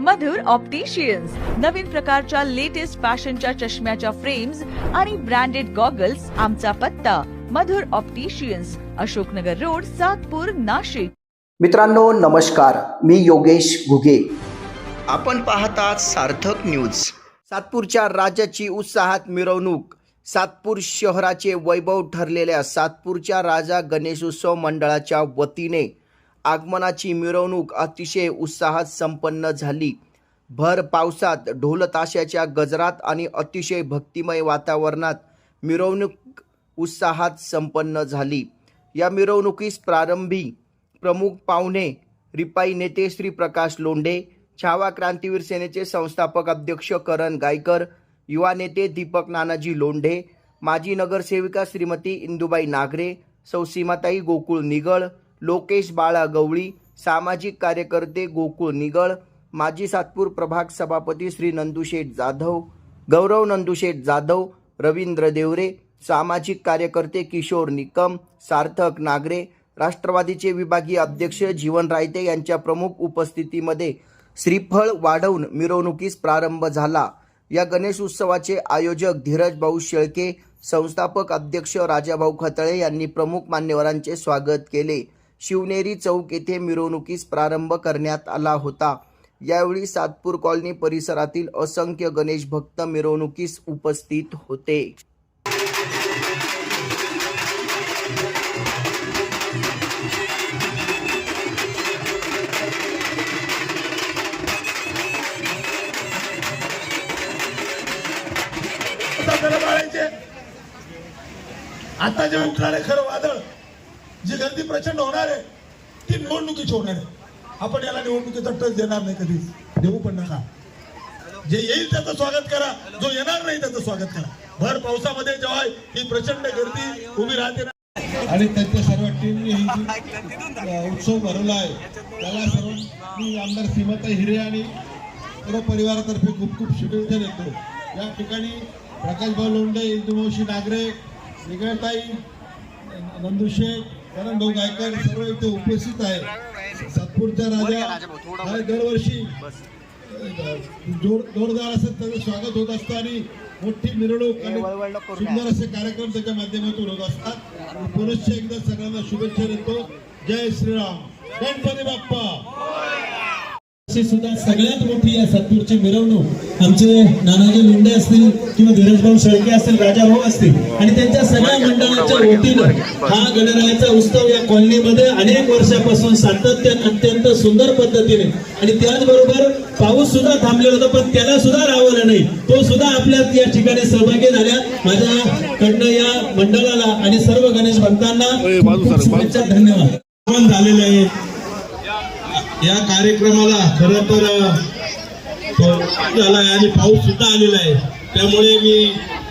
मधुर opticians नवीन प्रकारच्या latest फॅशनच्या चष्म्याच्या फ्रेम्स आणि ब्रँडेड गॉगल्स आमचा पत्ता. Madhur opticians Ashoknagar road Satpur Nashik. मित्रांनो नमस्कार. मी योगेश घुगे. आपण पाहतात सार्थक न्यूज सातपूरच्या राजाची उत्साहात मिरवणूक. सातपूर शहराचे वैभव ठरलेल्या सातपूरच्या राजा गणेशोत्सव मंडळाच्या वतीने आगमनाची मिरवणूक अतिशय उत्साहात संपन्न झाली. भर पावसात ढोलताशाच्या गजरात आणि अतिशय भक्तिमय वातावरणात मिरवणूक उत्साहात संपन्न झाली. या मिरवणुकीस प्रारंभी प्रमुख पाहुणे रिपाई नेते श्री प्रकाश लोंढे छावा क्रांतीवीर सेनेचे संस्थापक अध्यक्ष करण गायकर युवा नेते दीपक नानाजी लोंढे माजी नगरसेविका श्रीमती इंदुबाई नागरे सौ सीमाताई गोकुळ निगळ लोकेश बाळा गवळी सामाजिक कार्यकर्ते गोकुळ निगळ माजी सातपूर प्रभाग सभापती श्री नंदुशेठ जाधव गौरव नंदुशेठ जाधव रवींद्र देवरे सामाजिक कार्यकर्ते किशोर निकम सार्थक नागरे राष्ट्रवादीचे विभागीय अध्यक्ष जीवन रायते यांच्या प्रमुख उपस्थितीमध्ये श्रीफळ वाढवून मिरवणुकीस प्रारंभ झाला. या गणेश उत्सवाचे आयोजक धीरज भाऊ शेळके संस्थापक अध्यक्ष राजाभाऊ खतळे यांनी प्रमुख मान्यवरांचे स्वागत केले. शिवनेरी चौक येथे मिरवणुकीस प्रारंभ करण्यात आला होता. यावेळी सातपूर कॉलनी परिसरातील असंख्य गणेश भक्त मिरवणुकीस उपस्थित होते. आता जेव्हा खरं वादळ. जी गर्दी प्रचंड होणार आहे ती निवडणुकीची होणार आहे. आपण याला निवडणुकीचा टच देणार नाही कधी. देऊ पण नका. जे येईल त्याचं स्वागत करा. जो येणार नाही त्याचं स्वागत करा. भर पावसामध्ये जेव्हा ही प्रचंड गर्दी उभी राहते आणि त्यांच्या सर्व टीमने उत्सव भरवला आहे त्याला सर्वांनी आमदार सीमाताई हिरे आणि सर्व परिवारातर्फे खूप खूप शुभेच्छा देतो. या ठिकाणी प्रकाशभाऊ लोंढे इंदुमावशी नागरे निगळताई नंदुशे करण भाऊ गायकर सर्व इथे उपस्थित आहे. सातपूरचा राजा हा दरवर्षी. जोर जोरदार असं त्याचं स्वागत होत असतं आणि मोठी मिरवणूक आणि सुंदर असे कार्यक्रम त्याच्या माध्यमातून होत असतात. पुनश्च एकदा सगळ्यांना शुभेच्छा देतो. जय श्रीराम. गणपती बाप्पा. सुद्धा सगळ्यात मोठी या सातपूरची मिरवणूक आमचे नानाजी लोंढे असतील किंवा धीरजभाऊ शेळके असतील राजाभाऊ असतील. आणि त्यांच्या सगळ्या मंडळाच्या वतीनं हा गणरायाचा उत्सव या कॉलनीमध्ये अनेक वर्षापासून सातत्याने अत्यंत सुंदर पद्धतीने. आणि त्याचबरोबर पाऊस सुद्धा थांबलेला होता पण त्याला सुद्धा रावलं नाही. तो सुद्धा आपल्या या ठिकाणी सहभागी झाल्या. माझ्याकडनं या मंडळाला आणि सर्व गणेश भक्तांना शुभेच्छा धन्यवाद. झालेले आहे. या कार्यक्रमाला खर तर झाला आहे आणि पाऊस सुद्धा आलेला आहे. त्यामुळे मी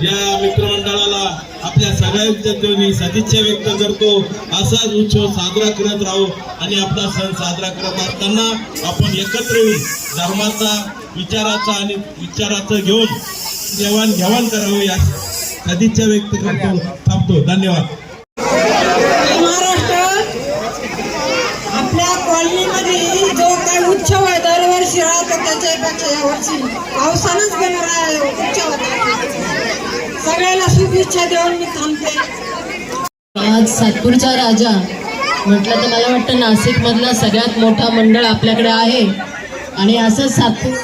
या मित्रमंडळाला आपल्या सगळ्यांच्या मी सदिच्छा व्यक्त करतो. असाच उत्सव साजरा करत राहू आणि आपला सण साजरा करत असताना आपण एकत्र येऊन धर्माचा विचाराचा आणि विचाराचं घेऊन देवाण घेवाण करावं या सदिच्छा व्यक्त करतो थांबतो. धन्यवाद महाराष्ट्रात आपल्या कॉलनीमध्ये जो काही उत्सव आहे दरवर्षी राहतो त्याच्यापेक्षा यावर्षी पावसानंच गणराय उत्सव होता. सगळ्याला शुभेच्छा देऊन मी थांबते. आज सातपूरचा राजा म्हटलं तर मला वाटतं नाशिकमधला सगळ्यात मोठा मंडळ आपल्याकडे आहे. आणि असं सातपूर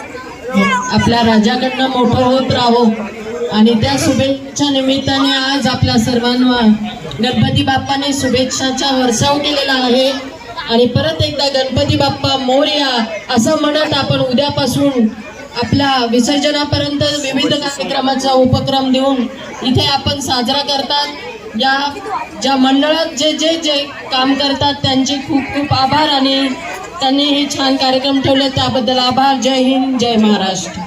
आपल्या राजाकडनं मोठं होत राहो आणि त्या शुभेच्छा निमित्ताने आज आपल्या सर्वांना गणपती बाप्पाने शुभेच्छाचा वर्षाव केलेला आहे. आणि परत एकदा गणपती बाप्पा मोर्या असं म्हणत आपण उद्यापासून आपल्या विसर्जनापर्यंत विविध कार्यक्रमाचा उपक्रम देऊन इथे आपण साजरा करतात. या ज्या मंडळात जे जे जे काम करतात त्यांचे खूप खूप आभार आणि त्यांनी हे छान कार्यक्रम ठेवले. त्याबद्दल आभार. जय हिंद जय महाराष्ट्र.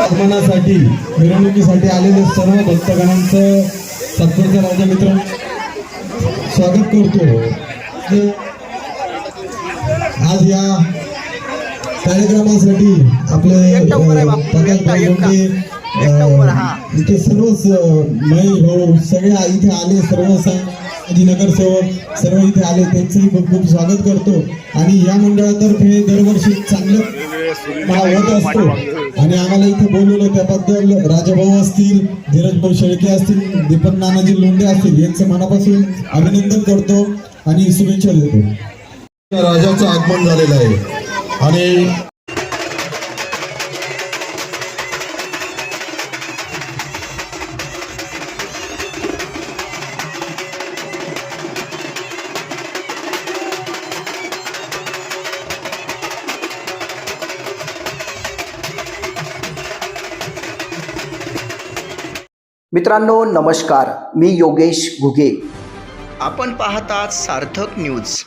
आगमनासाठी मिरवणुकीसाठी आलेले सर्व भक्तगणांचं सत्वच्या राजा मित्र स्वागत करतो. आणि आज या कार्यक्रमासाठी आपले प्रकाश इथे सर्वच महेश भाऊ सगळे इथे आले सर्व सामाजिक नगरसेवक सर्व इथे आले त्यांचंही खूप खूप स्वागत करतो. आणि या मंडळातर्फे दरवर्षी चांगलं होत असतो. आणि आम्हाला इथे बोलवलं त्याबद्दल राजाभाऊ असतील धीरजभाऊ शेळके असतील दीपक नानाजी लोंढे असतील यांचं मनापासून अभिनंदन करतो आणि शुभेच्छा देतो. राजाचं आगमन झालेलं आहे. आणि मित्रांनो नमस्कार. मी योगेश घुगे. आपण पाहतात सार्थक न्यूज.